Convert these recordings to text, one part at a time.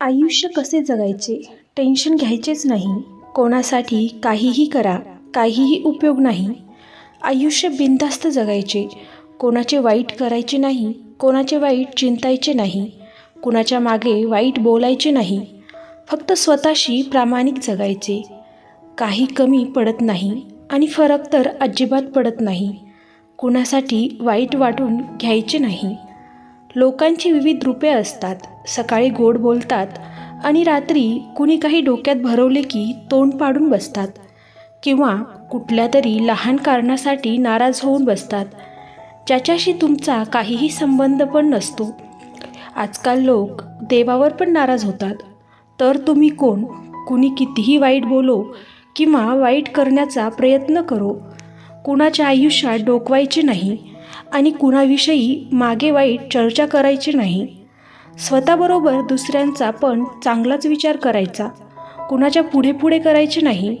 आयुष्य कसे जगायचे? टेन्शन घ्यायचेच नाही. कोणासाठी काहीही करा काहीही उपयोग नाही. आयुष्य बिनधास्त जगायचे. कोणाचे वाईट करायचे नाही कोणाचे वाईट चिंतायचे नाही. कुणाच्या मागे वाईट बोलायचे नाही. फक्त स्वतःशी प्रामाणिक जगायचे. काही कमी पडत नाही आणि फरक तर अजिबात पडत नाही. कुणासाठी वाईट वाटून घ्यायचे नाही. लोकांची विविध रूपे असतात. सकाळी गोड बोलतात आणि रात्री कुणी काही डोक्यात भरवले की तोंड पाडून बसतात किंवा कुठल्या तरी लहान कारणासाठी नाराज होऊन बसतात. ज्याच्याशी तुमचा काहीही संबंध पण नसतो. आजकाल लोक देवावर पण नाराज होतात. तर तुम्ही कोण? कुणी कितीही वाईट बोलो किंवा वाईट करण्याचा प्रयत्न करो. कुणाच्या आयुष्यात डोकवायचे नाही आणि कुणाविषयी मागे वाईट चर्चा करायची नाही. स्वतःबरोबर दुसऱ्यांचा पण चांगलाच विचार करायचा. कुणाच्या पुढे पुढे करायचे नाही.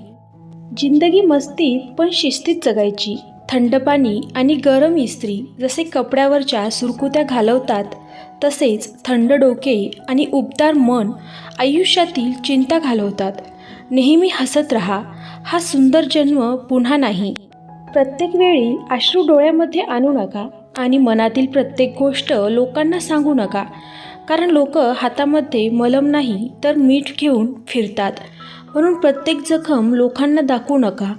जिंदगी मस्तीत पण शिस्तीत जगायची. थंड पाणी आणि गरम इस्त्री जसे कपड्यावरच्या सुरकुत्या घालवतात तसेच थंड डोके आणि उबदार मन आयुष्यातील चिंता घालवतात. नेहमी हसत रहा. हा सुंदर जन्म पुन्हा नाही. प्रत्येक वेळी अश्रू डोळ्यामध्ये आणू नका आणि मनातील प्रत्येक गोष्ट लोकांना सांगू नका. कारण लोक हातामध्ये मलम नाही तर मीठ घेऊन फिरतात. म्हणून प्रत्येक जखम लोकांना दाखवू नका.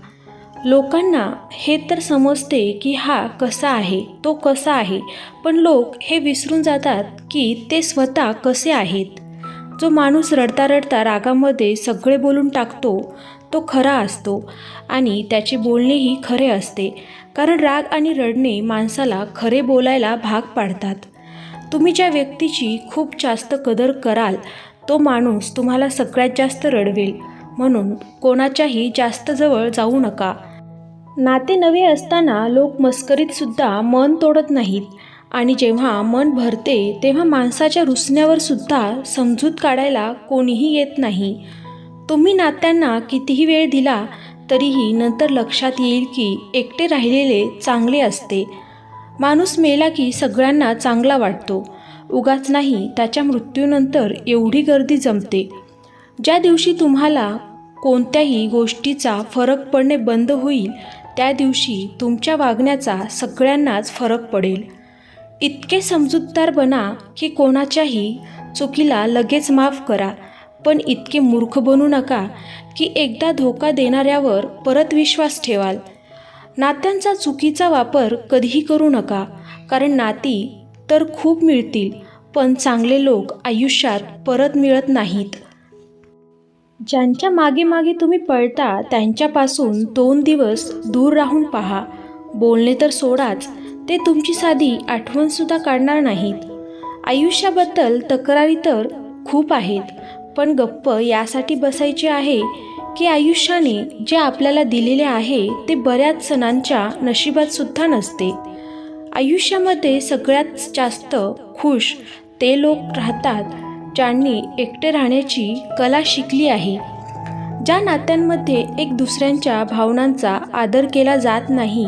लोकांना हे तर समजते की हा कसा आहे तो कसा आहे पण लोक हे विसरून जातात की ते स्वतः कसे आहेत. जो माणूस रडता रडता रागामध्ये सगळे बोलून टाकतो तो खरा असतो आणि त्याचे बोलणेही खरे असते. कारण राग आणि रडणे माणसाला खरे बोलायला भाग पाडतात. तुम्ही ज्या व्यक्तीची खूप जास्त कदर कराल तो माणूस तुम्हाला सगळ्यात जास्त रडवेल. म्हणून कोणाच्याही जास्त जवळ जाऊ नका. नाते नवे असताना लोक मस्करीतसुद्धा मन तोडत नाहीत. आणि जेव्हा मन भरते तेव्हा माणसाच्या रुसण्यावर सुद्धा समजूत काढायला कोणीही येत नाही. तुम्ही नात्यांना कितीही वेळ दिला तरीही नंतर लक्षात येईल की एकटे राहिलेले चांगले असते. माणूस मेला की सगळ्यांना चांगला वाटतो. उगाच नाही त्याच्या मृत्यूनंतर एवढी गर्दी जमते. ज्या दिवशी तुम्हाला कोणत्याही गोष्टीचा फरक पडणे बंद होईल त्या दिवशी तुमच्या वागण्याचा सगळ्यांनाच फरक पडेल. इतके समजूतदार बना की कोणाच्याही चुकीला लगेच माफ करा पण इतके मूर्ख बनू नका की एकदा धोका देणाऱ्यावर परत विश्वास ठेवाल. नात्यांचा चुकीचा वापर कधीही करू नका. कारण नाती तर खूप मिळतील पण चांगले लोक आयुष्यात परत मिळत नाहीत. ज्यांच्या मागे मागे तुम्ही पळता त्यांच्यापासून दोन दिवस दूर राहून पहा. बोलणे तर सोडाच ते तुमची साधी आठवणसुद्धा काढणार नाहीत. आयुष्याबद्दल तक्रारी तर खूप आहेत पण गप्प यासाठी बसायचे आहे की आयुष्याने जे आपल्याला दिलेले आहे ते बऱ्याच सणांच्या नशिबात सुद्धा नसते. आयुष्यामध्ये सगळ्यात जास्त खुश ते लोक राहतात ज्यांनी एकटे राहण्याची कला शिकली आहे. ज्या नात्यांमध्ये एक दुसऱ्यांच्या भावनांचा आदर केला जात नाही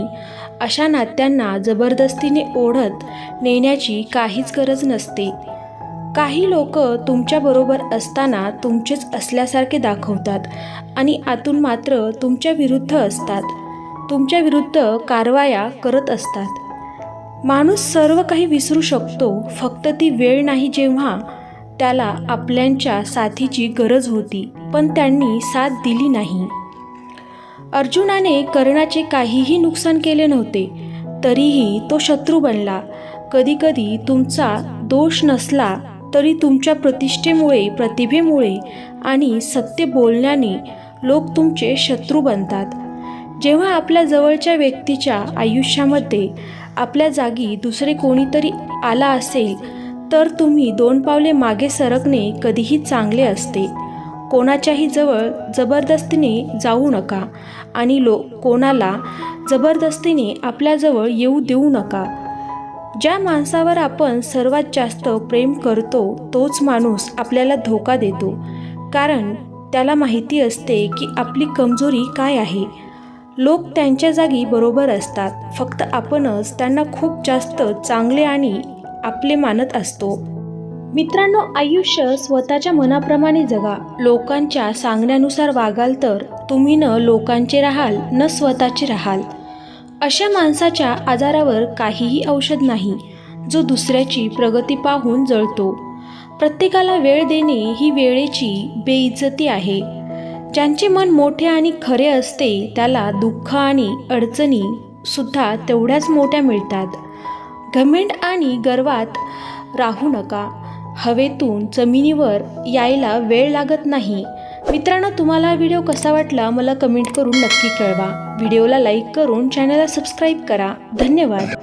अशा नात्यांना जबरदस्तीने ओढत नेण्याची काहीच गरज नसते. काही लोक तुमच्याबरोबर असताना तुमचेच असल्यासारखे दाखवतात आणि आतून मात्र तुमच्या विरुद्ध असतात. तुमच्या विरुद्ध कारवाया करत असतात. माणूस सर्व काही विसरू शकतो फक्त ती वेळ नाही जेव्हा त्याला आपल्यांच्या साथीची गरज होती पण त्यांनी साथ दिली नाही. अर्जुनाने कर्णाचे काहीही नुकसान केले नव्हते तरीही तो शत्रू बनला. कधीकधी तुमचा दोष नसला तरी तुमच्या प्रतिष्ठेमुळे प्रतिभेमुळे आणि सत्य बोलण्याने लोक तुमचे शत्रू बनतात. जेव्हा आपल्या जवळच्या व्यक्तीच्या आयुष्यामध्ये आपल्या जागी दुसरे कोणीतरी आला असेल तर तुम्ही दोन पावले मागे सरकणे कधीही चांगले असते. कोणाच्याही जवळ जबरदस्तीने जाऊ नका आणि लो कोणाला जबरदस्तीने आपल्याजवळ येऊ देऊ नका. ज्या माणसावर आपण सर्वात जास्त प्रेम करतो तोच माणूस आपल्याला धोका देतो. कारण त्याला माहिती असते की आपली कमजोरी काय आहे. लोक त्यांच्या जागी बरोबर असतात. फक्त आपणच त्यांना खूप जास्त चांगले आणि आपले मानत असतो. मित्रांनो आयुष्य स्वतःच्या मनाप्रमाणे जगा. लोकांच्या सांगण्यानुसार वागाल तर तुम्ही न लोकांचे राहाल न स्वतःचे राहाल. अशा माणसाच्या आजारावर काहीही औषध नाही जो दुसऱ्याची प्रगती पाहून जळतो. प्रत्येकाला वेळ देणे ही वेळेची बेइज्जती आहे. ज्यांचे मन मोठे आणि खरे असते त्याला दुःख आणि अडचणी सुद्धा तेवढ्याच मोठ्या मिळतात. घमेंड आणि गर्वात राहू नका. हवेतून जमिनीवर यायला वेळ लागत नाही. मित्रांनो तुम्हाला हा व्हिडिओ कसा वाटला मला कमेंट करून नक्की कळवा. व्हिडिओला लाईक करून चॅनलला सबस्क्राईब करा. धन्यवाद.